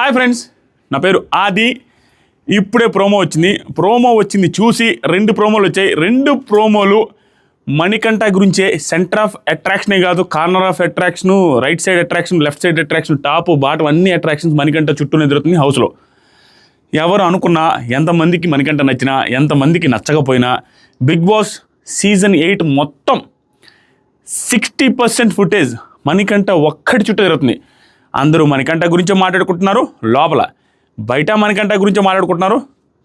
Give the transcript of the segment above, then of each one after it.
Hi friends నా పేరు ఆది. ఇప్పుడే ప్రోమో వచ్చింది. ప్రోమో వచ్చింది చూసి రెండు ప్రోమోలు వచ్చాయి. రెండు ప్రోమోలు మణికంఠ గురించే. సెంటర్ ఆఫ్ అట్రాక్షనే కాదు corner of attraction right side attraction left side attraction top bottom అన్ని అట్రాక్షన్స్ మణికంఠ చుట్టూ ఎదురుతుంది హౌస్లో ఎవరు అనుకున్నా ఎంతమందికి మణికంఠ నచ్చినా ఎంతమందికి నచ్చకపోయినా బిగ్ బాస్ సీజన్ ఎయిట్ మొత్తం సిక్స్టీ పర్సెంట్ ఫుటేజ్ మణికంఠ ఒక్కటి చుట్టూ జరుగుతుంది అందరూ మణికంఠ గురించే మాట్లాడుకుంటున్నారు. లోపల బయట మణికంఠ గురించే మాట్లాడుకుంటున్నారు.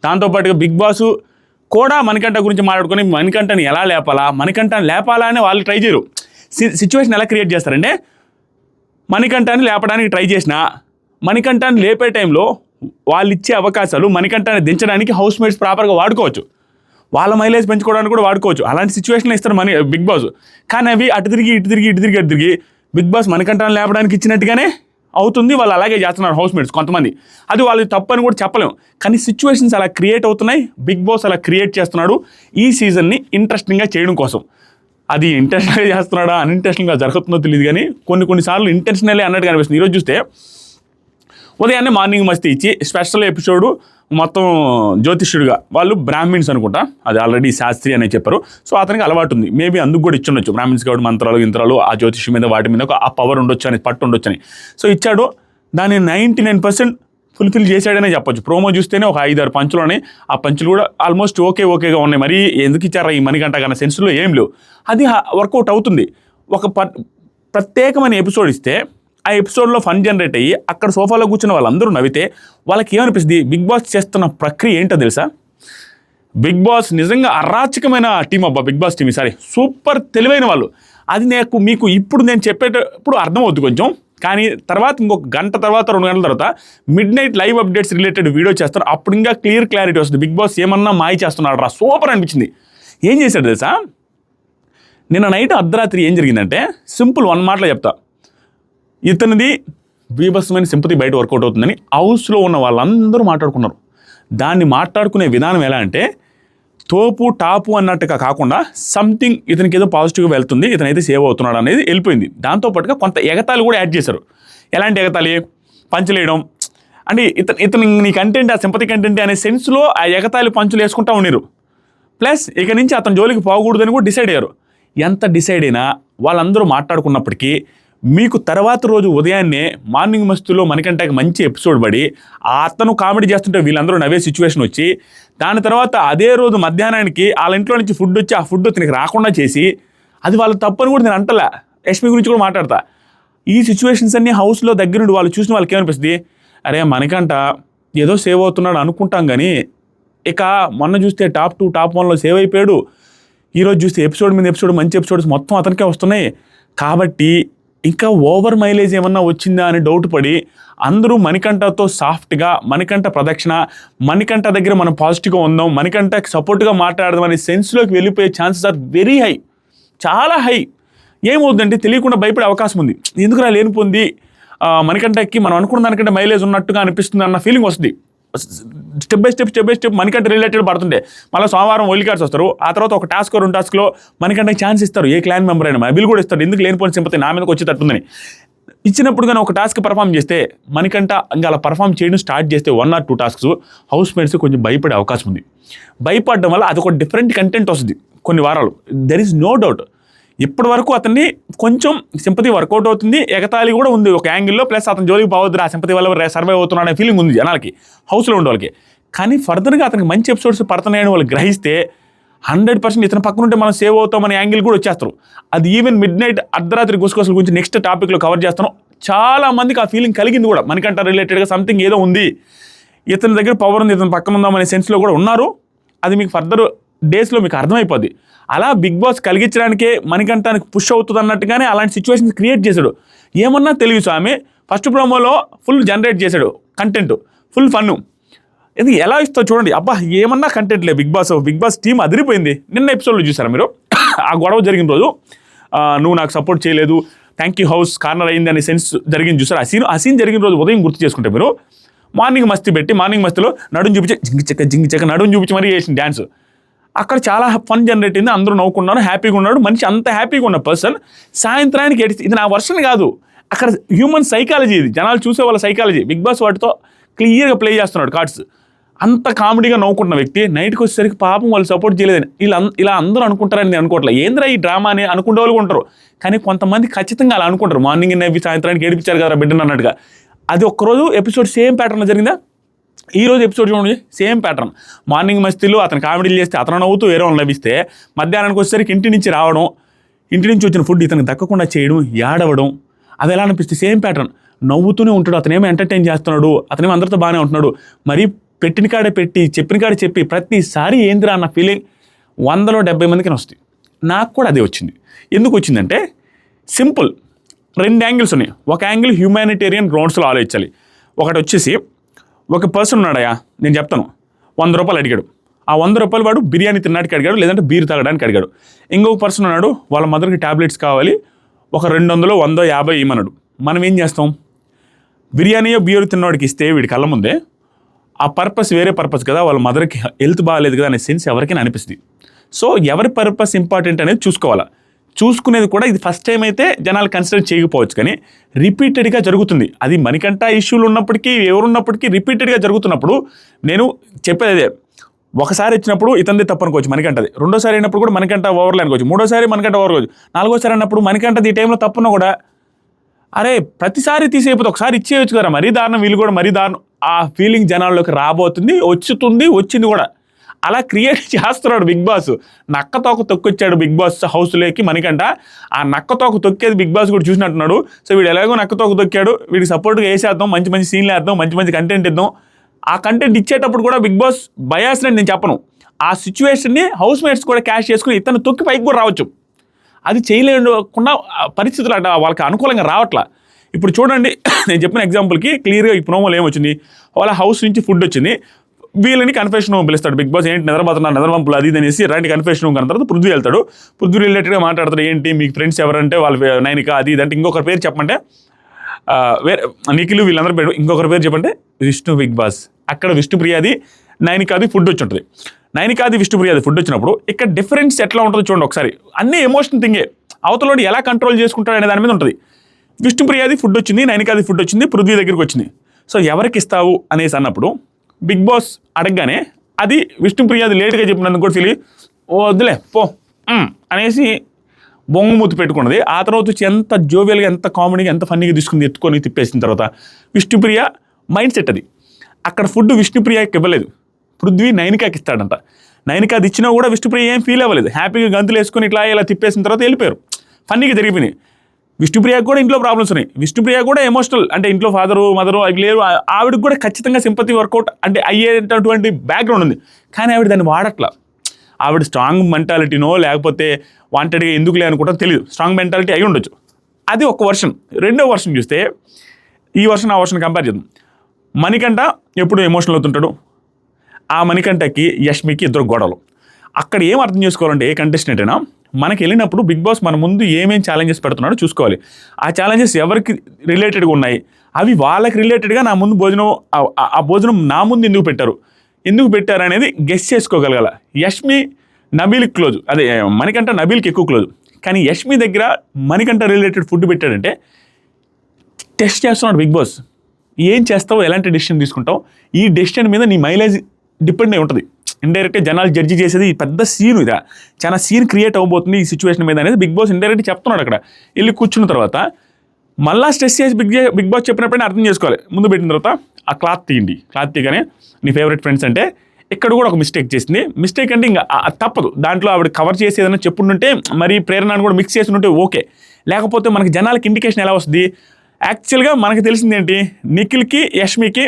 దాంతోపాటుగా బిగ్ బాస్ కూడా మణికంఠ గురించి మాట్లాడుకొని మణికంఠని ఎలా లేపాలా మణికంఠని లేపాలా అని వాళ్ళు ట్రై చేయరు. సిచ్యువేషన్ ఎలా క్రియేట్ చేస్తారంటే మణికంఠాన్ని లేపడానికి ట్రై చేసిన మణికంఠాన్ని లేపే టైంలో వాళ్ళు ఇచ్చే అవకాశాలు మణికంఠాన్ని దించడానికి హౌస్ మేట్స్ ప్రాపర్గా వాడుకోవచ్చు. వాళ్ళ మైలేజ్ పెంచుకోవడానికి కూడా వాడుకోవచ్చు. అలాంటి సిచ్యువేషన్లో ఇస్తారు మనీ బిగ్ బాస్. కానీ అవి అటు తిరిగి ఇటు తిరిగి ఇటు తిరిగి అటు తిరిగి బిగ్ బాస్ మణికంఠాన్ని లేపడానికి ఇచ్చినట్టుగానే అవుతుంది వాళ్ళు అలాగే చేస్తున్నారు హౌస్ మేట్స్ కొంతమంది. అది వాళ్ళు తప్పని కూడా చెప్పలేము కానీ సిచ్యువేషన్స్ అలా క్రియేట్ అవుతున్నాయి బిగ్ బాస్ అలా క్రియేట్ చేస్తున్నాడు ఈ సీజన్ని ఇంట్రెస్టింగ్గా చేయడం కోసం. అది ఇంటెన్షనల్గా చేస్తున్నాడా అన్ఇంటెన్షనల్గా జరుగుతుందో తెలియదు కానీ కొన్ని కొన్నిసార్లు ఇంటెన్షనలే అన్నట్టు కనిపిస్తుంది ఈరోజు చూస్తే ఉదయాన్నే మార్నింగ్ మస్తీ ఇచ్చి స్పెషల్ ఎపిసోడ్ మొత్తం జ్యోతిష్యుడిగా వాళ్ళు బ్రాహ్మిన్స్ అనుకుంటా. అది ఆల్రెడీ శాస్త్రి అనే చెప్పారు. సో అతనికి అలవాటు ఉంది. మేబీ అందుకు కూడా ఇచ్చుండొచ్చు. బ్రాహ్మిన్స్ కాబట్టి మంత్రాలు గింత్రాలు ఆ జ్యోతిష్యం మీద వాటి మీద ఒక ఆ పవర్ ఉండొచ్చు అని పట్టు ఉండొచ్చు అని. సో ఇచ్చాడు. దాన్ని నైంటీ నైన్ పర్సెంట్ ఫుల్ఫిల్ చేశాడనే చెప్పొచ్చు. ప్రోమో చూస్తేనే ఒక ఐదారు పంచులు ఉన్నాయి. ఆ పంచులు కూడా ఆల్మోస్ట్ ఓకే ఓకేగా ఉన్నాయి. మరి ఎందుకు ఇచ్చారా ఈ మణిగంట కన్నా సెన్స్లో ఏం లేవు. అది వర్కౌట్ అవుతుంది. ఒక ప ప్రత్యేకమైన ఎపిసోడ్ ఇస్తే ఆ ఎపిసోడ్లో ఫన్ జనరేట్ అయ్యి అక్కడ సోఫాలో కూర్చున్న వాళ్ళందరూ నవ్వితే వాళ్ళకి ఏమనిపిస్తుంది బిగ్ బాస్ చేస్తున్న ప్రక్రియ ఏంటో తెలుసా? బిగ్ బాస్ నిజంగా అరాచకమైన టీం అబ్బా బిగ్ బాస్ టీం ఈసారి సూపర్ తెలివైన వాళ్ళు. అది నాకు మీకు ఇప్పుడు నేను చెప్పేటప్పుడు అర్థమవుద్ది కొంచెం. కానీ తర్వాత ఇంకొక గంట తర్వాత రెండు గంటల తర్వాత midnight live updates related video చేస్తారు అప్పుడు ఇంకా క్లియర్ క్లారిటీ వస్తుంది. బిగ్ బాస్ ఏమన్నా మాయ చేస్తున్నాడు రా. సూపర్ అనిపించింది. ఏం చేశాడు తెలుసా? నిన్న నైట్ అర్ధరాత్రి ఏం జరిగిందంటే సింపుల్ వన్ మాటలో చెప్తా. ఇతనిది బీభత్సమైన సింపతి బయట వర్కౌట్ అవుతుందని హౌస్లో ఉన్న వాళ్ళందరూ మాట్లాడుకున్నారు. దాన్ని మాట్లాడుకునే విధానం ఎలా అంటే తోపు టాపు అన్నట్టుగా కాకుండా సంథింగ్ ఇతనికి ఏదో పాజిటివ్గా వెళ్తుంది ఇతనైతే సేవ్ అవుతున్నాడు అనేది వెళ్ళిపోయింది. దాంతోపాటుగా కొంత ఎగతాళి కూడా యాడ్ చేశారు. ఎలాంటి ఎగతాళి? పంచలేయడం అంటే ఇతను ఇతను నీ కంటెంట్ ఆ సింపతి కంటెంట్ అనే సెన్స్లో ఆ ఎగతాళి పంచులు వేసుకుంటా ఉన్నారు ప్లస్ ఇక నుంచి అతని జోలికి పోకూడదని కూడా డిసైడ్ అయ్యారు. ఎంత డిసైడ్ అయినా వాళ్ళందరూ మాట్లాడుకున్నప్పటికీ మీకు తర్వాత రోజు ఉదయాన్నే మార్నింగ్ మస్తులో మనకంటే మంచి ఎపిసోడ్ పడి ఆ అతను కామెడీ చేస్తుంటే వీళ్ళందరూ నవ్వే సిచ్యువేషన్ వచ్చి దాని తర్వాత అదే రోజు మధ్యాహ్నానికి వాళ్ళ ఇంట్లో నుంచి ఫుడ్ వచ్చి ఆ ఫుడ్ తినకి రాకుండా చేసి అది వాళ్ళ తప్పని కూడా నేను అంటలే. యష్మి గురించి కూడా మాట్లాడతా. ఈ సిచ్యువేషన్స్ అన్నీ హౌస్లో దగ్గరుండి వాళ్ళు చూసిన వాళ్ళకి ఏమనిపిస్తుంది? అరే మనకంట ఏదో సేవ్ అవుతున్నాడు అనుకుంటాం కానీ ఇక మొన్న చూస్తే టాప్ టూ టాప్ వన్లో సేవ్ అయిపోయాడు. ఈరోజు చూస్తే ఎపిసోడ్ మీద ఎపిసోడ్ మంచి ఎపిసోడ్స్ మొత్తం అతనికే వస్తున్నాయి. కాబట్టి ఇంకా ఓవర్ మైలేజ్ ఏమన్నా వచ్చిందా అని డౌట్ పడి అందరూ మణికంఠతో సాఫ్ట్గా మణికంఠ ప్రదక్షిణ మణికంఠ దగ్గర మనం పాజిటివ్గా ఉందాం మణికంఠకి సపోర్ట్గా మాట్లాడదాం అనే సెన్స్లోకి వెళ్ళిపోయే ఛాన్సెస్ ఆర్ వెరీ హై చాలా హై ఏమవుతుందంటే తెలియకుండా భయపడే అవకాశం ఉంది. ఎందుకు రా లేని పొంది మణికంఠకి మనం అనుకున్న దానికంటే మైలేజ్ ఉన్నట్టుగా అనిపిస్తుంది అన్న ఫీలింగ్ వస్తుంది. Step by step step by step మనకంటే రిలేటెడ్ పడుతుండే. మళ్ళీ సోమవారం వైల్డ్ కార్డ్స్ వస్తారు. ఆ తర్వాత ఒక టాస్క్ రెండు టాస్క్లో మనకంటే ఛాన్స్ ఇస్తారు. ఏ క్లాన్ మెంబర్ అయినా బిల్ కూడా ఇస్తారు ఎందుకు లేనిపోయిన సింపతి నా మీదకి వచ్చేటట్టుందని. ఇచ్చినప్పుడు కానీ ఒక టాస్క్ పర్ఫామ్ చేస్తే మనకంట ఇంకా అలా పర్ఫామ్ చేయడం స్టార్ట్ చేస్తే one or two tasks housemates కొంచెం భయపడే అవకాశం ఉంది. భయపడడం వల్ల అదొక డిఫరెంట్ కంటెంట్ వస్తుంది కొన్ని వారాలు. దెర్ ఇస్ నో డౌట్ ఇప్పటి వరకు అతన్ని కొంచెం సింపతి వర్కౌట్ అవుతుంది ఎగతాళి కూడా ఉంది ఒక యాంగిల్లో ప్లస్ అతని జోలికి పోవద్దు ఆ సింపతి వల్ల సర్వైవ్ అవుతున్నాడు అనే ఫీలింగ్ ఉంది జనాలకి హౌస్లో ఉండే వాళ్ళకి కానీ ఫర్దర్గా అతనికి మంచి ఎపిసోడ్స్ పడుతున్నాయని వాళ్ళు గ్రహిస్తే హండ్రెడ్ పర్సెంట్ ఇతని పక్కన ఉంటే మనం సేవ్ అవుతాం అనే యాంగిల్ కూడా వచ్చేస్తారు. అది ఈవెన్ మిడ్ నైట్ అర్ధరాత్రి గుసగుసల గురించి నెక్స్ట్ టాపిక్లో కవర్ చేస్తాను. చాలా మందికి ఆ ఫీలింగ్ కలిగింది కూడా మనకంట రిలేటెడ్గా సంథింగ్ ఏదో ఉంది. ఇతని దగ్గర పవర్ ఉంది ఇతని పక్కన ఉందామనే సెన్స్లో కూడా ఉన్నారు. అది మీకు ఫర్దర్ డేస్లో మీకు అర్థమైపోద్ది. అలా బిగ్ బాస్ కలిగించడానికే మనకంటానికి పుష్ అవుతుంది అన్నట్టుగానే అలాంటి సిచ్యువేషన్స్ క్రియేట్ చేశాడు. ఏమన్నా తెలుగు స్వామి. ఫస్ట్ ప్రోమోలో ఫుల్ జనరేట్ చేశాడు కంటెంట్ ఫుల్ ఫన్ను. ఇది ఎలా ఇస్తావు చూడండి. అబ్బా ఏమన్నా కంటెంట్ లే big boss. Big boss team అదిరిపోయింది. నిన్న ఎపిసోడ్లో చూసారా మీరు? ఆ గొడవ జరిగిన రోజు నువ్వు నాకు సపోర్ట్ చేయలేదు. థ్యాంక్ యూ హౌస్ కార్నర్ అయింది అనే సెన్స్ జరిగింది చూసారు? ఆ సీన్ ఆ సీన్ జరిగిన రోజు ఉదయం గుర్తు చేసుకుంటే మీరు మార్నింగ్ మస్తీ పెట్టి మార్నింగ్ మస్తీలో నడుం చూపించి జింగి చెక్క జింగి చెక్క నడుం చూపించి మరీ చేసిన డ్యాన్స్ అక్కడ చాలా ఫన్ జనరేట్ అయింది అందరూ నవ్వుకున్నారు హ్యాపీగా ఉన్నాడు. మనిషి అంత హ్యాపీగా ఉన్న పర్సన్ సాయంత్రానికి ఎడిచి ఇది నా వర్షన్ కాదు. అక్కడ హ్యూమన్ సైకాలజీ ఇది. జనాలు చూసే వాళ్ళ సైకాలజీ బిగ్ బాస్ వాటితో క్లియర్గా ప్లే చేస్తున్నాడు కార్డ్స్ అంత కామెడీగా నవ్వుకుంటున్న వ్యక్తి నైట్కి వచ్చేసరికి పాపం వాళ్ళు సపోర్ట్ చేయలేదని. ఇలా ఇలా అందరూ అనుకుంటారని నేను అనుకోవట్లేదు ఏంద్రా ఈ డ్రామా అని అనుకునే వాళ్ళు ఉంటారు. కానీ కొంతమంది ఖచ్చితంగా అలా అనుకుంటారు. మార్నింగ్ నవ్వి సాయంత్రానికి ఏడిపించారు కదా బిడ్డను అన్నట్టుగా. అది ఒక్కరోజు ఎపిసోడ్ సేమ్ ప్యాటర్న్ జరిగిందా? ఈ రోజు ఎపిసోడ్ చూడండి సేమ్ ప్యాటర్న్ మార్నింగ్ మస్తీలు అతను కామెడీలు చేస్తే అతను నవ్వుతూ వేరే వాళ్ళు లభిస్తే మధ్యాహ్నానికి వచ్చేసరికి ఇంటి నుంచి రావడం ఇంటి నుంచి వచ్చిన ఫుడ్ ఇతనికి దక్కకుండా చేయడం ఏడవడం అది ఎలా అనిపిస్తే సేమ్ ప్యాటర్న్ నవ్వుతూనే ఉంటాడు అతనేమో ఎంటర్టైన్ చేస్తున్నాడు అతనేమో అందరితో బాగానే ఉంటున్నాడు మరీ పెట్టిన కాడే పెట్టి చెప్పిన కాడే చెప్పి ప్రతిసారి ఏందిరా అన్న ఫీలింగ్ వందలో డెబ్బై మందికి వస్తుంది నాకు కూడా అదే వచ్చింది. ఎందుకు వచ్చిందంటే సింపుల్ రెండు యాంగిల్స్ ఉన్నాయి. ఒక యాంగిల్ హ్యూమానిటేరియన్ గ్రౌండ్స్లో ఆలోచించాలి. ఒకటి వచ్చేసి ఒక పర్సన్ ఉన్నాడయా నేను చెప్తాను. వంద రూపాయలు అడిగాడు. ఆ వంద రూపాయలు వాడు బిర్యానీ తినడానికి అడిగాడు లేదంటే బీర్ తాగడానికి అడిగాడు. ఇంకొక పర్సన్ ఉన్నాడు వాళ్ళ మదర్కి టాబ్లెట్స్ కావాలి ఒక రెండు వందలు వందో యాభై ఇమ్మన్నాడు మనం ఏం చేస్తాం? బిర్యానీయో బియర్ తిన్నవాడికి ఇస్తే వీడి కళ్ళ ముందే ఆ పర్పస్ వేరే పర్పస్ కదా వాళ్ళ మదర్కి హెల్త్ బాగాలేదు కదా అనే సెన్స్ ఎవరికైనా అనిపిస్తుంది. సో ఎవరి పర్పస్ ఇంపార్టెంట్ అనేది చూసుకోవాలా? చూసుకునేది కూడా ఇది ఫస్ట్ టైం అయితే జనాలు కన్సిడర్ చేయకపోవచ్చు కానీ రిపీటెడ్గా జరుగుతుంది. అది మనకంట ఇష్యూలు ఉన్నప్పటికీ ఎవరున్నప్పటికీ రిపీటెడ్గా జరుగుతున్నప్పుడు నేను చెప్పేది అదే. ఒకసారి ఇచ్చినప్పుడు ఇతంది తప్పనుకోవచ్చు మనకంటది. రెండోసారి అయినప్పుడు కూడా మనకంట ఓవర్లే అనుకోవచ్చు. మూడోసారి మనకంట ఓవర్ అనుకోవచ్చు. నాలుగోసారి అన్నప్పుడు మనకంటది ఈ టైంలో తప్పున్నా కూడా అరే ప్రతిసారి తీసేయకపోతే ఒకసారి ఇచ్చేయచ్చు కదా మరీ. దారుణం వీళ్ళు కూడా మరీ దారుణం. ఆ ఫీలింగ్ జనాల్లోకి రాబోతుంది వచ్చుతుంది వచ్చింది కూడా. అలా క్రియేట్ చేస్తున్నాడు బిగ్ బాస్. నక్క తోక తొక్కొచ్చాడు బిగ్ బాస్ హౌస్లోకి మనకంట ఆ నక్కతోక తొక్కేది బిగ్ బాస్ కూడా చూసినట్టున్నాడు. సో వీడు ఎలాగో నక్కతోక తొక్కాడు. వీడికి సపోర్ట్గా వేసేద్దాం మంచి మంచి సీన్లు వేద్దాం మంచి మంచి కంటెంట్ ఇద్దాం. ఆ కంటెంట్ ఇచ్చేటప్పుడు కూడా బిగ్ బాస్ బయాస్ అని నేను చెప్పను. ఆ సిచ్యువేషన్ని హౌస్ మేట్స్ కూడా క్యాష్ చేసుకుని ఇతను తొక్కి పైకి కూడా రావచ్చు. అది చేయలేకుండా పరిస్థితులు అట వాళ్ళకి అనుకూలంగా రావట్లా. ఇప్పుడు చూడండి నేను చెప్పిన ఎగ్జాంపుల్కి క్లియర్గా ఈ ప్రోమోలో ఏమొచ్చింది? వాళ్ళ హౌస్ నుంచి ఫుడ్ వచ్చింది. వీళ్ళని కన్ఫెషన్ పిలుస్తాడు. బిగ్ బాస్ ఏంటి నిద్రపోతున్నారు నిద్రవంపులు అది అనేసి రండి కన్ఫెషన్ రూమ్ కన్న తర్వాత పృథ్వీ వెళ్తాడు. పృథ్వీ రిలేటెడ్గా మాట్లాడతాడు ఏంటి మీకు ఫ్రెండ్స్ ఎవరంటే వాళ్ళ నైనిక అది ఇది అంటే ఇంకొకరి పేరు చెప్పంటే వేరే నిఖిలు వీళ్ళందరూ పేరు ఇంకొకరి పేరు చెప్పంటే విష్ణు బిగ్ బాస్. అక్కడ విష్ణుప్రియాది నైనికాది ఫుడ్ వచ్చి ఉంటుంది. నైనికాది విష్ణుప్రియాది ఫుడ్ వచ్చినప్పుడు ఇక్కడ డిఫరెన్స్ ఎట్లా ఉంటుందో చూడండి ఒకసారి. అన్ని ఎమోషన్ థింగే అవతలోడు ఎలా కంట్రోల్ చేసుకుంటాడు అనే దాని మీద ఉంటుంది. విష్ణుప్రియాది ఫుడ్ వచ్చింది నైనికాది ఫుడ్ వచ్చింది పృథ్వీ దగ్గరికి వచ్చింది. సో ఎవరికి ఇస్తావు అనేసి అన్నప్పుడు బిగ్ బాస్ అడగగానే అది విష్ణుప్రియాది లేట్గా చెప్పినందుకు కూడా తెలియ ఓ వద్దులే పో. అనేసి బొంగుమూతి పెట్టుకున్నది. ఆ తర్వాత వచ్చి ఎంత జోవియల్గా ఎంత కామెడీగా ఎంత ఫన్నీగా తీసుకుంది ఎత్తుకొని తిప్పేసిన తర్వాత విష్ణుప్రియ మైండ్ సెట్ అది. అక్కడ ఫుడ్ విష్ణుప్రియకి ఇవ్వలేదు. పృథ్వీ నైనికాకి ఇస్తాడంట. నైనికా అది ఇచ్చినా కూడా విష్ణుప్రియ ఏం ఫీల్ అవ్వలేదు. హ్యాపీగా గంతులు వేసుకొని ఇట్లా ఇలా తిప్పేసిన తర్వాత వెళ్ళిపోయారు. ఫన్నీగా జరిగిపోయినాయి. విష్ణుప్రియకు కూడా ఇంట్లో ప్రాబ్లమ్స్ ఉన్నాయి. విష్ణుప్రియ కూడా ఎమోషనల్ అంటే ఇంట్లో ఫాదరు మదరు అవి లేరు. ఆవిడకి కూడా ఖచ్చితంగా సింపతి వర్కౌట్ అంటే అయ్యేటటువంటి బ్యాక్గ్రౌండ్ ఉంది. కానీ ఆవిడ దాన్ని వాడట్లా. ఆవిడ స్ట్రాంగ్ మెంటాలిటీనో లేకపోతే వాంటెడ్గా ఎందుకు లే అనుకుంటా తెలియదు స్ట్రాంగ్ మెంటాలిటీ అయి ఉండొచ్చు. అది ఒక వర్షన్ రెండో వర్షన్ చూస్తే ఈ వర్షన్ ఆ వర్షన్ కంపేర్ చేద్దాం. మణికంఠ ఎప్పుడు ఎమోషనల్ అవుతుంటాడు. ఆ మణికంఠకి యష్మికి ఇద్దరు గొడవలు. అక్కడ ఏం అర్థం చేసుకోవాలంటే ఏ కంటెస్టెంట్ అయినా మనకి వెళ్ళినప్పుడు బిగ్ బాస్ మన ముందు ఏమేం ఛాలెంజెస్ పెడుతున్నాడో చూసుకోవాలి. ఆ ఛాలెంజెస్ ఎవరికి రిలేటెడ్గా ఉన్నాయి? అవి వాళ్ళకి రిలేటెడ్గా నా ముందు భోజనం ఆ- భోజనం నా ముందు ఎందుకు పెట్టారు? ఎందుకు పెట్టారు అనేది గెస్ చేసుకోగలగాల. యష్మి నబీల్కి క్లోజ్ అదే మణికంఠ నబీల్కి ఎక్కువ క్లోజ్ కానీ యష్మి దగ్గర మణికంఠ రిలేటెడ్ ఫుడ్ పెట్టాడంటే టెస్ట్ చేస్తున్నాడు బిగ్ బాస్. ఏం చేస్తావు? ఎలాంటి డెసిషన్ తీసుకుంటావు? ఈ డెసిషన్ మీద నీ మైలేజ్ డిపెండ్ అయి ఉంటుంది. ఇండైరెక్ట్గా జనాలు జడ్జి చేసేది పెద్ద సీన్ ఇదా. చాలా సీన్ క్రియేట్ అవ్వబోతుంది ఈ సిచ్యువేషన్ మీద అనేది బిగ్ బాస్ ఇండైరెక్ట్ చెప్తున్నాడు అక్కడ. వెళ్ళి కూర్చున్న తర్వాత మళ్ళా స్ట్రెస్ చేసి బిగ్ బిగ్ బాస్ చెప్పినప్పుడే అర్థం చేసుకోవాలి. ముందు పెట్టిన తర్వాత ఆ క్లాత్ తీయండి. క్లాత్ తీయగానే నీ ఫేవరెట్ ఫ్రెండ్స్ అంటే ఇక్కడ కూడా ఒక మిస్టేక్ చేసింది. మిస్టేక్ అంటే ఇంకా తప్పదు. దాంట్లో ఆవిడ కవర్ చేసి ఏదైనా చెప్పుంటుంటే మరి ప్రేరణను కూడా మిక్స్ చేసి ఉంటే ఓకే లేకపోతే మనకి జనాలకి ఇండికేషన్ ఎలా వస్తుంది? యాక్చువల్గా మనకు తెలిసింది ఏంటి? నిఖిల్కి యష్మికి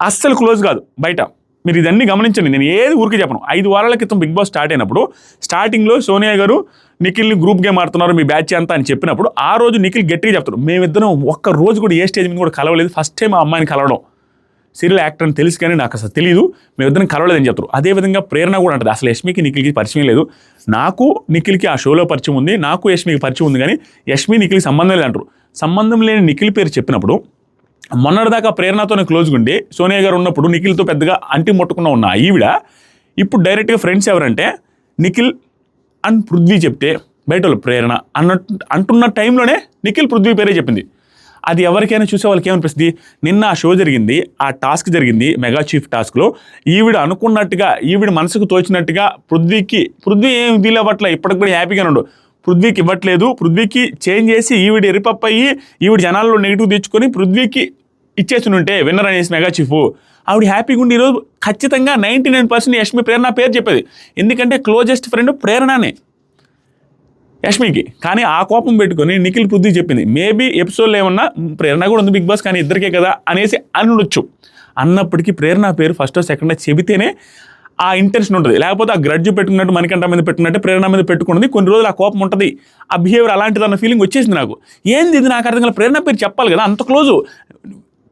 అస్సలు క్లోజ్ కాదు బయట. మీరు ఇదన్నీ గమనించండి. నేను ఏది ఊరికి చెప్పను. ఐదు వారాల క్రితం బిగ్ బాస్ స్టార్ట్ అయినప్పుడు స్టార్టింగ్లో సోనియా గారు నిఖిల్ని గ్రూప్ గేమ్ ఆడుతున్నారు మీ బ్యాచ్ అంతా అని చెప్పినప్పుడు ఆ రోజు నిఖిల్ గట్టిగా చెప్తారు మేమిద్దరం ఒక్క రోజు కూడా ఏ స్టేజ్ మీద కూడా కలవలేదు. ఫస్ట్ టైం ఆ అమ్మాయిని కలవడం. సీరియల్ యాక్టర్ అని తెలుసు కానీ నాకు అసలు తెలియదు మేమిద్దరం కలవలేదని చెప్తారు. అదేవిధంగా ప్రేరణ కూడా ఉంటుంది అసలు యష్మికి నిఖిల్కి పరిచయం లేదు. నాకు నిఖిల్కి ఆ షోలో పరిచయం ఉంది. నాకు యష్మికి పరిచయం ఉంది కానీ యష్మి నిఖిల్కి సంబంధం లేదంటారు. సంబంధం లేని నిఖిల్ పేరు చెప్పినప్పుడు మొన్నటిదాకా ప్రేరణతోనే క్లోజ్గా ఉండి సోనియా గారు ఉన్నప్పుడు నిఖిల్తో పెద్దగా అంటి ముట్టుకున్న ఉన్న ఈవిడ ఇప్పుడు డైరెక్ట్గా ఫ్రెండ్స్ ఎవరంటే నిఖిల్ అండ్ పృథ్వీ చెప్తే బయట వాళ్ళు ప్రేరణ అన్నట్టు అంటున్న టైంలోనే నిఖిల్ పృథ్వీ పేరే చెప్పింది. అది ఎవరికైనా చూసే వాళ్ళకి ఏమనిపిస్తుంది? నిన్న ఆ షో జరిగింది ఆ టాస్క్ జరిగింది మెగా చీఫ్ టాస్క్లో ఈవిడ అనుకున్నట్టుగా ఈవిడ మనసుకు తోచినట్టుగా పృథ్వీకి పృథ్వీ ఏం ఫీల్ అవ్వట్లే ఇప్పటికి కూడా హ్యాపీగా ఉండు. పృథ్వీకి ఇవ్వట్లేదు. పృథ్వీకి చేంజ్ చేసి ఈవిడ ఎరిపప్ అయ్యి ఈవిడ జనాల్లో నెగిటివ్ తెచ్చుకొని పృథ్వీకి ఇచ్చేసి ఉంటే విన్నర్ అనేసి మెగా చీఫ్. ఆవిడ హ్యాపీగా ఉండి ఈరోజు ఖచ్చితంగా ninety nine percent Yashmi Prerana పేరు చెప్పేది. ఎందుకంటే క్లోజెస్ట్ ఫ్రెండ్ ప్రేరణనే. యష్మికి. కానీ ఆ కోపం పెట్టుకొని నిఖిల్ పృథ్వీ చెప్పింది మేబీ ఎపిసోడ్లో ఏమన్నా ప్రేరణ కూడా ఉంది బిగ్ బాస్ కానీ ఇద్దరికే కదా అనేసి అనొచ్చు. అన్నప్పటికీ ప్రేరణ పేరు ఫస్ట్ సెకండ్ చెబితేనే ఆ ఇంటెన్షన్ ఉంటుంది. లేకపోతే ఆ గ్రడ్జ్ పెట్టుకున్నట్టు మణికంఠ మీద పెట్టుకున్నట్టు ప్రేరణ మీద పెట్టుకున్నది కొన్ని రోజులు ఆ కోపం ఉంటుంది. ఆ బిహేవియర్ అలాంటిది అన్న ఫీలింగ్ వచ్చేసింది నాకు. ఏంది ఇది? నాకు అర్థం కాలేదు. ప్రేరణ పేరు చెప్పాలి కదా అంత క్లోజు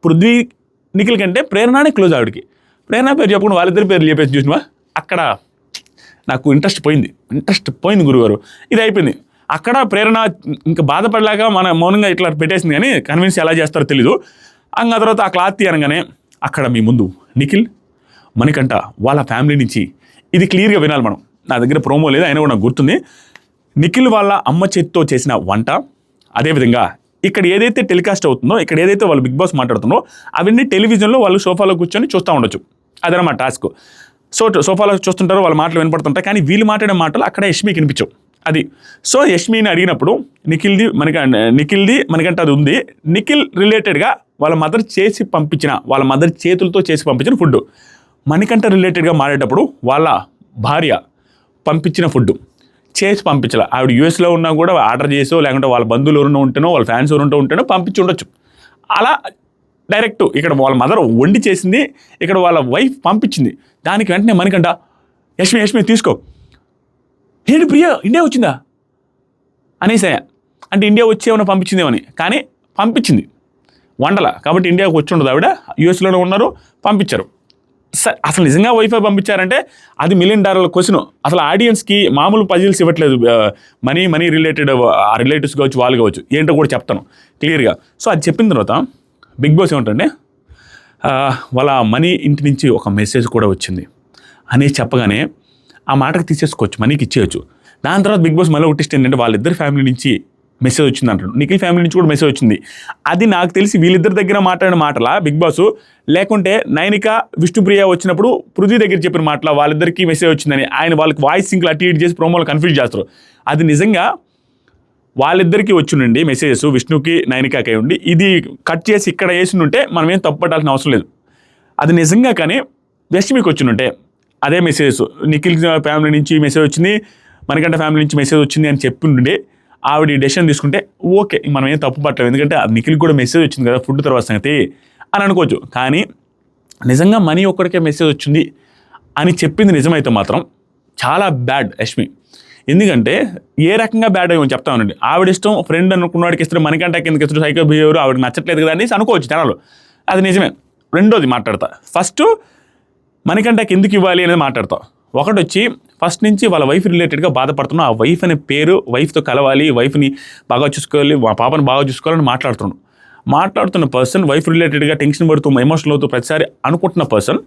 పృథ్వీ నిఖిల్ కంటే ప్రేరణనే క్లోజ్ ఆవిడకి. ప్రేరణ పేరు చెప్పకుండా వాళ్ళిద్దరి పేర్లు చెప్పేసి చూసినవా? అక్కడ నాకు ఇంట్రెస్ట్ పోయింది. ఇంట్రెస్ట్ పోయింది గురుగారు. ఇది అయిపోయింది. అక్కడ ప్రేరణ ఇంకా బాధపడలేక మన మౌనంగా ఇట్లా పెట్టేసింది కానీ కన్విన్స్ ఎలా చేస్తారో తెలీదు. అంగ తర్వాత ఆ క్లాత్ తీయనగానే అక్కడ మీ ముందు నిఖిల్ మనకంట వాళ్ళ ఫ్యామిలీ నుంచి. ఇది క్లియర్గా వినాలి మనం. నా దగ్గర ప్రోమో లేదు అయినా కూడా నాకు గుర్తుంది. నిఖిల్ వాళ్ళ అమ్మ చేతితో చేసిన వంట అదేవిధంగా ఇక్కడ ఏదైతే టెలికాస్ట్ అవుతుందో ఇక్కడ ఏదైతే వాళ్ళు బిగ్ బాస్ మాట్లాడుతుందో అవన్నీ టెలివిజన్లో వాళ్ళు సోఫాలో కూర్చొని చూస్తూ ఉండొచ్చు. అదనమాట టాస్క్ సో సోఫాలో చూస్తుంటారు వాళ్ళ మాటలు వినపడుతుంటాయి కానీ వీళ్ళు మాట్లాడే మాటలు అక్కడ యష్మికి వినిపించవు. అది. సో యష్మిని అడిగినప్పుడు నిఖిల్ది మనకి నిఖిల్ది మనకంటే అది ఉంది. నిఖిల్ రిలేటెడ్గా వాళ్ళ మదర్ చేసి పంపించిన వాళ్ళ మదర్ చేతులతో చేసి పంపించిన ఫుడ్ మణికంఠ రిలేటెడ్గా మారేటప్పుడు వాళ్ళ భార్య పంపించిన ఫుడ్ చేసి పంపించాలి. ఆవిడ యూఎస్లో ఉన్నా కూడా ఆర్డర్ చేసో లేకుంటే వాళ్ళ బంధువులు ఎవరైనా ఉంటేనో వాళ్ళ ఫ్యాన్స్ ఎవరుంటూ ఉంటేనో పంపించి ఉండొచ్చు. అలా డైరెక్ట్ ఇక్కడ వాళ్ళ మదర్ వండి చేసింది ఇక్కడ వాళ్ళ వైఫ్ పంపించింది. దానికి వెంటనే మణికంట యష్మి యష్మి తీసుకో. ఏంటి ప్రియ ఇండియా వచ్చిందా? అనేసాయ అంటే ఇండియా వచ్చి ఏమైనా పంపించిందేమని కానీ పంపించింది. వండల. కాబట్టి ఇండియాకి వచ్చి ఉండదు ఆవిడ. యూఎస్లోనే ఉన్నారు పంపించారు. సార్ అసలు నిజంగా వైఫై పంపించారంటే అది మిలియన్ డాలర్ల క్వశ్చన్ అసలు ఆడియన్స్కి మామూలు పజిల్స్ ఇవ్వట్లేదు మనీ మనీ రిలేటెడ్ ఆ రిలేటివ్స్ కావచ్చు వాళ్ళు కావచ్చు. ఏంటో కూడా చెప్తాను క్లియర్గా సో అది చెప్పిన తర్వాత బిగ్ బాస్ ఏమంటే వాళ్ళ మనీ ఇంటి నుంచి ఒక మెసేజ్ కూడా వచ్చింది. అని చెప్పగానే ఆ మాటకు తీసేసుకోవచ్చు మనీకి ఇచ్చేయచ్చు. దాని తర్వాత బిగ్ బాస్ మళ్ళీ ఒకటి ఏంటంటే వాళ్ళిద్దరి ఫ్యామిలీ నుంచి మెసేజ్ వచ్చింది అంటాడు నిఖిల్ ఫ్యామిలీ నుంచి కూడా మెసేజ్ వచ్చింది. అది నాకు తెలిసి వీళ్ళిద్దరి దగ్గర మాట్లాడిన మాటలా బిగ్ బాస్? లేకుంటే నైనిక విష్ణుప్రియ వచ్చినప్పుడు పృథ్వీ దగ్గర చెప్పిన మాటల వాళ్ళిద్దరికీ మెసేజ్ వచ్చిందని ఆయన వాళ్ళకి వాయిస్ సింక్లు అటు ఇటు చేసి ప్రోమోలు కన్ఫ్యూజ్ చేస్తారు. అది నిజంగా వాళ్ళిద్దరికీ వచ్చిండండి మెసేజెస్ విష్ణుకి నైనికాకి ఉండి ఇది కట్ చేసి ఇక్కడ వేసిండుంటే మనం ఏం తప్పు పట్టాల్సిన అవసరం లేదు. అది నిజంగా కానీ యష్మికి వచ్చిండుంటే అదే మెసేజ్ నిఖిల్ ఫ్యామిలీ నుంచి మెసేజ్ వచ్చింది మనకంటే ఫ్యామిలీ నుంచి మెసేజ్ వచ్చింది అని చెప్పిండే ఆవిడ డెసిషన్ తీసుకుంటే ఓకే మనం ఏం తప్పు పట్టలేదు ఎందుకంటే ఆ నిఖిల్ కూడా మెసేజ్ వచ్చింది కదా ఫుడ్ తర్వాత సంగతి అని అనుకోవచ్చు. కానీ నిజంగా మనీ ఒక్కడికే మెసేజ్ వచ్చింది అని చెప్పింది నిజమైతే మాత్రం చాలా బ్యాడ్ రష్మి ఎందుకంటే ఏ రకంగా బ్యాడ్ అయ్యో చెప్తామండి ఆవిడ ఇష్టం ఫ్రెండ్ అనుకున్నవాడికి ఇస్తారు మనకంటే కిందకి ఇస్తారు సైకో బిహేవియర్ ఆవిడ నచ్చట్లేదు కదా అనేసి అనుకోవచ్చు జనాలు. అది నిజమే. రెండోది మాట్లాడతా. ఫస్ట్ మనకంటే ఎందుకు ఇవ్వాలి అనేది మాట్లాడతాం. ఒకటి వచ్చి ఫస్ట్ నుంచి వాళ్ళ వైఫ్ రిలేటెడ్గా బాధపడుతున్నా. ఆ వైఫ్ అనే పేరు వైఫ్తో కలవాలి వైఫ్ని బాగా చూసుకోవాలి మా పాపని బాగా చూసుకోవాలని మాట్లాడుతున్నాడు మాట్లాడుతున్న పర్సన్ వైఫ్ రిలేటెడ్గా టెన్షన్ పడుతూ ఎమోషనల్ అవుతూ ప్రతిసారి అనుకుంటున్న పర్సన్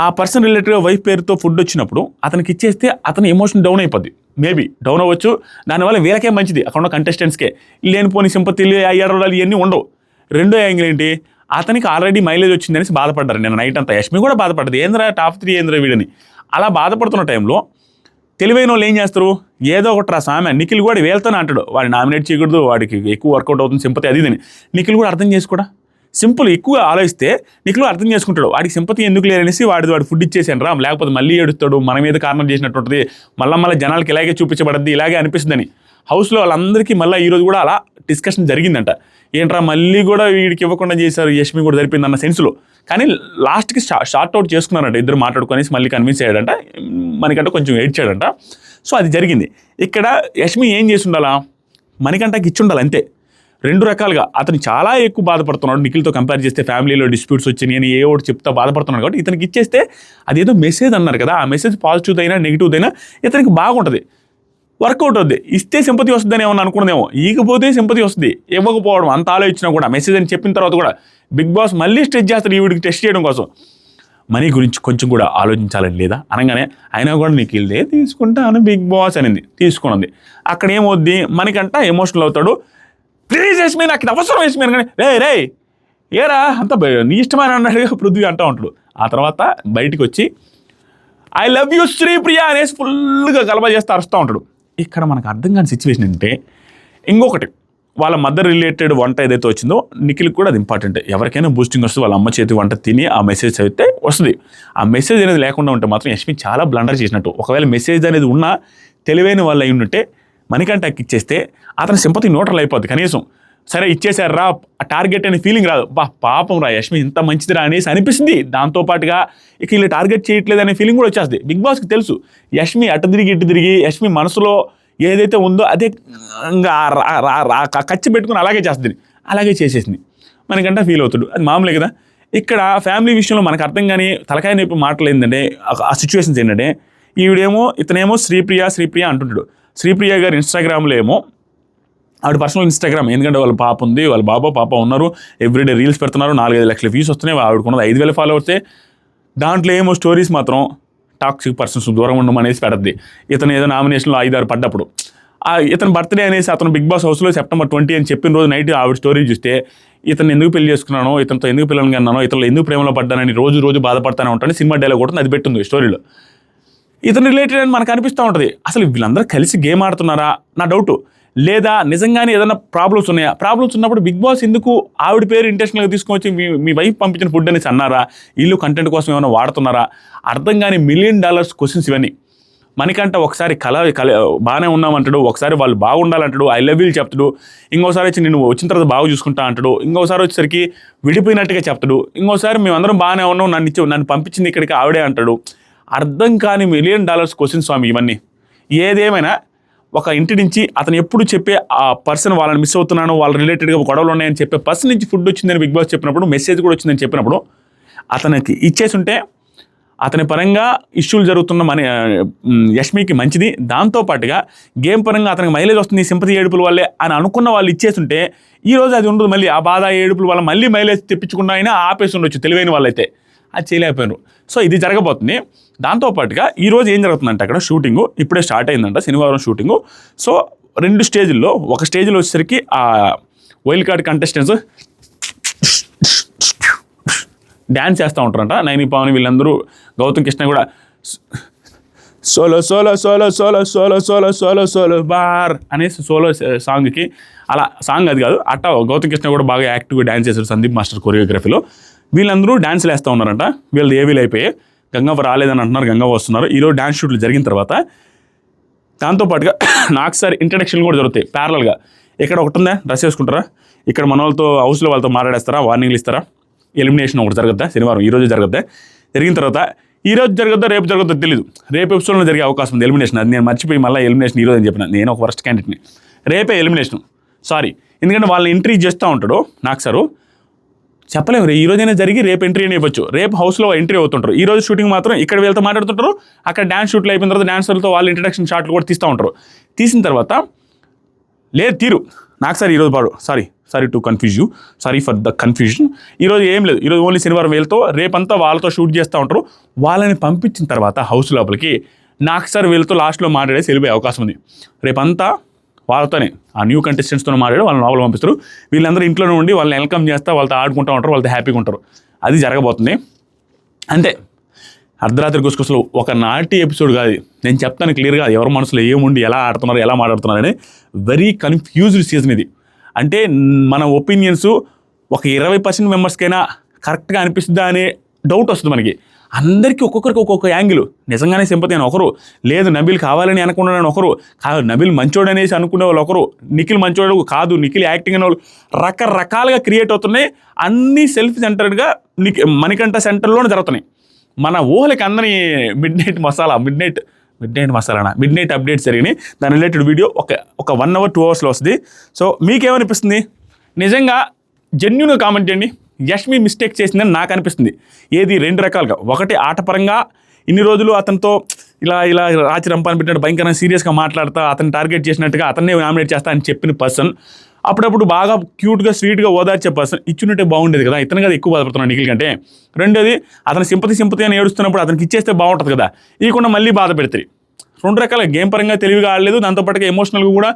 ఆ పర్సన్ రిలేటెడ్గా వైఫ్ పేరుతో ఫుడ్ వచ్చినప్పుడు అతనికి ఇచ్చేస్తే అతని ఎమోషన్ డౌన్ అయిపోద్ది. మేబీ డౌన్ అవ్వచ్చు. దానివల్ల వీళ్ళకే మంచిది. అక్కడ ఉన్న కంటెస్టెంట్స్కే లేనిపోని సింపతిలు ఏడవడాలు ఇవన్నీ ఉండవు. రెండో యాంగిల్ ఏంటి? అతనికి ఆల్రెడీ మైలేజ్ వచ్చిందనేసి బాధపడ్డారు. నేను నైట్ అంతా యష్మి కూడా బాధపడ్డది. ఏంద్రా టాప్ త్రీ ఏంద్రా వీడని? అలా బాధపడుతున్న టైంలో తెలివైన వాళ్ళు ఏం చేస్తారు? ఏదో ఒకటి రా సామె నిఖిల్ కూడా వేళ్తానే అంటాడు. వాడిని నామినేట్ చేయకూడదు వాడికి ఎక్కువ వర్కౌట్ అవుతుంది సింపతి అది ఇదని నిఖిల్ కూడా అర్థం చేసుకోడా సింపుల్ ఎక్కువ ఆలోచిస్తే నిఖిల్ అర్థం చేసుకుంటాడు. వాడికి సింపతి ఎందుకు లేరనేసి వాడి వాడు ఫుడ్ ఇచ్చేసాను రా. లేకపోతే మళ్ళీ ఏడుస్తాడు మన మీద కారణం చేసినట్టు ఉంటుంది. మళ్ళీ మళ్ళీ జనాలకి ఇలాగే చూపించబడద్ది ఇలాగే అనిపిస్తుందని. హౌస్లో వాళ్ళందరికీ మళ్ళీ ఈరోజు కూడా అలా డిస్కషన్ జరిగిందంట. ఏంట్రా మళ్ళీ కూడా వీడికి ఇవ్వకుండా చేశారు యష్మి కూడా జరిపింది అన్న సెన్స్లో. కానీ లాస్ట్కి షా షార్ట్ అవుట్ చేసుకున్నారంట ఇద్దరు మాట్లాడుకొనేసి మళ్ళీ కన్విన్స్ అయ్యాడంట మనకంటే కొంచెం ఏడ్చాడంట సో అది జరిగింది. ఇక్కడ యష్మి ఏం చేసి ఉండాలా మణికంటకి ఇచ్చి ఉండాలి అంతే. రెండు రకాలుగా. అతను చాలా ఎక్కువ బాధపడుతున్నాడు నిఖిల్తో కంపేర్ చేస్తే ఫ్యామిలీలో డిస్ప్యూట్స్ వచ్చి అని ఏ ఒకటి చెప్తా బాధపడుతున్నాడు కాబట్టి ఇతనికి ఇచ్చేస్తే అదేదో మెసేజ్ అన్నారు కదా. ఆ మెసేజ్ పాజిటివ్ అయినా నెగిటివ్ అయినా ఇతనికి బాగుంటుంది. వర్కౌట్ అవుద్ది. ఇస్తే సింపతి వస్తుందని ఏమన్నా అనుకున్నదేమో. ఈకపోతే సింపతి వస్తుంది. ఇవ్వకపోవడం అంత ఆలోచించినా కూడా మెసేజ్ అని చెప్పిన తర్వాత కూడా బిగ్ బాస్ మళ్ళీ స్ట్రెచ్ చేస్తాడు ఈవిడికి టెస్ట్ చేయడం కోసం. మనీ గురించి కొంచెం కూడా ఆలోచించాలని లేదా? అనగానే అయినా కూడా నీకు వెళ్తే తీసుకుంటాను బిగ్ బాస్ అనింది. తీసుకున్నది అక్కడ ఏమవుద్ది? మనకంట ఎమోషనల్ అవుతాడు. ప్లీజ్ యశ్మి నాకు ఇది అవసరం యశ్మి కానీ రే రే ఏరా అంత నీ ఇష్టమైన అన్నాడు పృథ్వీ అంటూ ఉంటాడు. ఆ తర్వాత బయటికి వచ్చి ఐ లవ్ యూ శ్రీప్రియ అనేసి ఫుల్గా గలబా చేస్తే అరుస్తూ ఉంటాడు. ఇక్కడ మనకు అర్థం కాని సిచ్యువేషన్ అంటే ఇంకొకటి వాళ్ళ మదర్ రిలేటెడ్ వంట ఏదైతే వచ్చిందో నిఖిల్కి కూడా అది ఇంపార్టెంట్ ఎవరికైనా బూస్టింగ్ వస్తుంది వాళ్ళ అమ్మ చేతి వంట తిని ఆ మెసేజ్ చదివితే వస్తుంది. ఆ మెసేజ్ అనేది లేకుండా ఉంటే మాత్రం యశ్మి చాలా బ్లండర్ చేసినట్టు. ఒకవేళ మెసేజ్ అనేది ఉన్నా తెలివైన వాళ్ళు అయి ఉంటే మణికంఠకి ఇచ్చేస్తే అతని సింపతి న్యూట్రల్ అయిపోద్ది కనీసం. సరే ఇచ్చేసారు రా టార్గెట్ అనే ఫీలింగ్ రాదు. బా పాపం రా యశ్మి ఇంత మంచిదిరా అనేసి అనిపిస్తుంది. దాంతోపాటుగా ఇక వీళ్ళు టార్గెట్ చేయట్లేదు అనే ఫీలింగ్ కూడా వచ్చేస్తుంది. బిగ్ బాస్కి తెలుసు యశ్మి అటు తిరిగి ఇటు తిరిగి యశ్మి మనసులో ఏదైతే ఉందో అదే ఇంకా కచ్చి పెట్టుకుని అలాగే చేస్తుంది. అలాగే చేసేసింది. మనకంటే ఫీల్ అవుతాడు. అది మామూలే కదా. ఇక్కడ ఫ్యామిలీ విషయంలో మనకు అర్థం కానీ తలకాయ నొప్పి మాటలు ఏంటంటే ఆ సిచ్యువేషన్స్ ఏంటంటే ఈవిడేమో ఇతనేమో శ్రీప్రియ శ్రీప్రియ అంటుంటాడు. శ్రీప్రియ గారు ఇన్స్టాగ్రామ్లో ఏమో ఆవిడ పర్సనల్ ఇన్స్టాగ్రామ్ ఎందుకంటే వాళ్ళ పాప ఉంది వాళ్ళ బాబా పాప ఉన్నారు ఎవ్రీడే రీల్స్ పెడుతున్నారు నాలుగైదు లక్షల వ్యూస్ వస్తున్నాయి ఆవిడకున్నది ఐదు వేల ఫాలోవర్సే దాంట్లో ఏమో స్టోరీస్ మాత్రం టాక్సిక్ పర్సన్స్ దూరం ఉండమనేసి పెడద్ది. ఇతను ఏదో నామినేషన్లో ఐదారు పడ్డప్పుడు. ఆ ఇతను బర్త్డే అనేసి అతను బిగ్ బాస్ హౌస్లో సెప్టెంబర్ ట్వంటీ అని చెప్పిన రోజు నైట్ ఆవిడ స్టోరీ చూస్తే ఇతను ఎందుకు పెళ్ళి చేసుకున్నానో ఇతనితో ఎందుకు పిల్లలు అన్నానో ఇతను ఎందుకు ప్రేమలో పడ్డానని రోజు రోజు బాధపడతానే ఉంటాను సినిమా డైలాగ్ కూడా అది పెట్టింది స్టోరీలో ఇతను రిలేటెడ్ అని మనకు అనిపిస్తూ ఉంటుంది. అసలు వీళ్ళందరూ కలిసి గేమ్ ఆడుతున్నారా? నా డౌట్ లేదా నిజంగానే ఏదైనా ప్రాబ్లమ్స్ ఉన్నాయా? ప్రాబ్లమ్స్ ఉన్నప్పుడు బిగ్ బాస్ ఎందుకు ఆవిడ పేరు ఇంటెన్షనల్గా తీసుకొచ్చి మీ మీ వైఫ్ పంపించిన ఫుడ్ అనేసి అన్నారా? ఇల్లు కంటెంట్ కోసం ఏమైనా వాడుతున్నారా? అర్థం కాని మిలియన్ డాలర్స్ క్వశ్చన్స్ ఇవన్నీ. మనకంట ఒకసారి కల కల బాగానే ఉన్నామంటాడు. ఒకసారి వాళ్ళు బాగుండాలంటాడు. ఐ లవ్ యూ చెప్తాడు. ఇంకోసారి వచ్చి నేను వచ్చిన తర్వాత బాగా చూసుకుంటా అంటాడు. ఇంకోసారి వచ్చేసరికి విడిపోయినట్టుగా చెప్తాడు. ఇంకోసారి మేమందరం బాగానే ఉన్నాం. నన్ను ఇచ్చి నన్ను పంపించింది ఇక్కడికి ఆవిడే అంటాడు. అర్థం కాని మిలియన్ డాలర్స్ క్వశ్చన్స్ స్వామి ఇవన్నీ. ఏదేమైనా ఒక ఇంటి నుంచి అతను ఎప్పుడు చెప్పే ఆ పర్సన్ వాళ్ళని మిస్ అవుతున్నాను వాళ్ళ రిలేటెడ్గా గొడవలు ఉన్నాయని చెప్పే పర్సన్ నుంచి ఫుడ్ వచ్చిందని బిగ్ బాస్ చెప్పినప్పుడు మెసేజ్ కూడా వచ్చిందని చెప్పినప్పుడు అతనికి ఇచ్చేసి ఉంటే అతని పరంగా ఇష్యూలు జరుగుతున్న మన యష్మికి మంచిది. దాంతో పాటుగా గేమ్ పరంగా అతనికి మైలేజ్ వస్తుంది సింపతి ఏడుపుల వల్లే అని అనుకున్న వాళ్ళు ఇచ్చేస్తుంటే ఈ రోజు అది ఉండదు మళ్ళీ ఆ బాధ ఏడుపుల వల్ల మళ్ళీ మైలేజ్ తెప్పించుకున్నా అయినా ఆపేసి ఉండొచ్చు తెలివైన వాళ్ళైతే. అది చేయలేకపోయారు సో ఇది జరగబోతుంది. దాంతో పాటుగా ఏం జరుగుతుందంటే అక్కడ షూటింగ్ ఇప్పుడే స్టార్ట్ అయిందంట శనివారం షూటింగ్. సో రెండు స్టేజ్ల్లో ఒక స్టేజ్లో వచ్చేసరికి ఆ వైల్డ్ కార్డ్ కంటెస్టెంట్స్ డ్యాన్స్ చేస్తూ ఉంటారంట. నైని పావని వీళ్ళందరూ గౌతమ్ కృష్ణ కూడా solo solo solo solo solo solo solo solo bar అనేసి సోలో సాంగ్కి అలా సాంగ్ అది కాదు అట్ట గౌతమ్ కృష్ణ కూడా బాగా యాక్టివ్గా డ్యాన్స్ చేశారు సందీప్ మాస్టర్ కొరియోగ్రఫీలో. వీళ్ళందరూ డ్యాన్స్లు వేస్తూ ఉన్నారంట. వీళ్ళు ఏవీలు అయిపోయి గంగవ్వ రాలేదని అంటున్నారు గంగవ్వ వస్తున్నారు. ఈరోజు డ్యాన్స్ షూట్లు జరిగిన తర్వాత దాంతోపాటుగా నాకు సార్ ఇంట్రడక్షన్ కూడా జరుగుతాయి ప్యారల్గా ఇక్కడ ఒకటి ఉందా? డ్రెస్ వేసుకుంటారా? ఇక్కడ మన వాళ్ళతో హౌస్లో వాళ్ళతో మాట్లాడేస్తారా? వార్నింగ్లు ఇస్తారా? ఎలిమినేషన్ ఒకటి జరుగుద్దా? శనివారం ఈరోజు జరుగుద్ది జరుగుద్దా? జరిగిన తర్వాత ఈ రోజు జరగద్దా రేపు జరగద్దో తెలియదు రేపు ఎపిసోడ్లో జరిగే అవకాశం ఉంది ఎలిమినేషన్ అది నేను మర్చిపోయి మళ్ళీ ఎలిమినేషన్ ఈరోజు అని చెప్పిన. నేను ఒక వర్స్ట్ క్యాండిడేట్ని రేపే ఎలిమినేషన్ సారీ ఎందుకంటే వాళ్ళని ఎంట్రీ చేస్తూ ఉంటాడు నాకు సారు. చెప్పలేము రే. ఈ రోజైనా జరిగి రేపు ఎంట్రీ అని ఇవ్వచ్చు. రేపు హౌస్లో ఎంట్రీ అవుతుంటారు. ఈ రోజు షూటింగ్ మాత్రం ఇక్కడ వీళ్ళతో మాట్లాడుతుంటారు. అక్కడ డ్యాన్స్ షూట్లు అయిపోయిన తర్వాత డ్యాన్సర్లతో వాళ్ళు ఇంట్రడక్షన్ షాట్లు కూడా తీస్తూ ఉంటారు. తీసిన తర్వాత లేదు తీరు. నాకు సార్ ఈరోజు పాడు. Sorry sorry to confuse you sorry for the confusion ఈరోజు ఏం లేదు. ఈరోజు ఓన్లీ శనివారం వీళ్ళతో రేపంతా వాళ్ళతో షూట్ చేస్తూ ఉంటారు. వాళ్ళని పంపించిన తర్వాత హౌస్ లోపలికి నాకు సార్ వీళ్ళతో లాస్ట్లో మాట్లాడేసి వెళ్ళిపోయే అవకాశం ఉంది. రేపంతా వాళ్ళతోనే ఆ న్యూ కంటెస్టెంట్స్తో మాట్లాడి వాళ్ళని లోపల పంపిస్తారు. వీళ్ళందరూ ఇంట్లోనే ఉండి వాళ్ళని వెల్కమ్ చేస్తా వాళ్ళతో ఆడుకుంటూ ఉంటారు వాళ్ళతో హ్యాపీగా ఉంటారు. అది జరగబోతుంది. అంతే. అర్ధరాత్రి గుసగుసలు ఒక నాటి ఎపిసోడ్ కాదు. నేను చెప్తాను క్లియర్గా ఎవరి మనసులో ఏముండి ఎలా ఆడుతున్నారు ఎలా మాట్లాడుతున్నారు అని వెరీ కన్ఫ్యూజ్డ్ సీజన్ ఇది. అంటే మన ఒపీనియన్స్ ఒక ఇరవై పర్సెంట్ మెంబర్స్కైనా కరెక్ట్గా అనిపిస్తుందా అనే డౌట్ వస్తుంది మనకి. అందరికీ ఒక్కొక్కరికి ఒక్కొక్క యాంగిల్. నిజంగానే సింపతి అని ఒకరు. లేదు నబిల్ కావాలని అనుకున్నాడని ఒకరు. కాదు నబిల్ మంచోడు అనేసి అనుకునే వాళ్ళు ఒకరు. నిఖిల్ మంచోడు కాదు నిఖిల్ యాక్టింగ్ అనే వాళ్ళు. రకరకాలుగా క్రియేట్ అవుతున్నాయి. అన్నీ సెల్ఫ్ సెంటర్డ్గా నిఖి మణికంఠ సెంటర్లోనే జరుగుతున్నాయి. మన ఊహలకి అందరి midnight masala midnight midnight మసాలానా? మిడ్ నైట్ అప్డేట్స్ జరిగినాయి. దాని రిలేటెడ్ వీడియో ఒక ఒక వన్ అవర్ టూ అవర్స్లో వస్తుంది. సో మీకేమనిపిస్తుంది? నిజంగా జెన్యున్గా కామెంట్ చేయండి. యష్మి మిస్టేక్ చేసిందని నాకు అనిపిస్తుంది. ఏది రెండు రకాలుగా. ఒకటి ఆటపరంగా ఇన్ని రోజులు అతనితో ఇలా ఇలా రాచి రంపాన్ని పెట్టినట్టు భయంకరంగా సీరియస్గా మాట్లాడతా అతను టార్గెట్ చేసినట్టుగా అతన్నే నామినేట్ చేస్తా అని చెప్పిన పర్సన్ అప్పుడప్పుడు బాగా క్యూట్గా స్వీట్గా ఓదార్చే పర్సన్ ఇచ్చుంటే బాగుండేది కదా. ఇతను కదా ఎక్కువ బాధపడుతున్నాడు నిఖిల్ కంటే. రెండోది అతను సింపతి సింపతి అని ఏడుస్తున్నప్పుడు అతనికి ఇచ్చేస్తే బాగుంటుంది కదా. ఇవ్వకుండా మళ్ళీ బాధ పెడతారు. రెండు రకాల గేమ్ పరంగా తెలివిగా ఆడలేదు. దాంతోపాటుగా ఎమోషనల్గా కూడా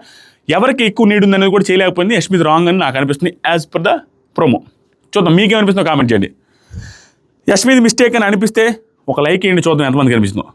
ఎవరికి ఎక్కువ నీడు ఉంది అనేది కూడా చేయలేకపోయింది. యష్మిత్ రాంగ్ అని నాకు అనిపిస్తుంది యాజ్ పర్ ద ప్రోమో చూద్దాం మీకేమనిపిస్తుందో కామెంట్ చేయండి. యష్మిత్ మిస్టేక్ అని అనిపిస్తే ఒక లైక్ వేయండి చూద్దాం ఎంతమందికి అనిపిస్తుందో.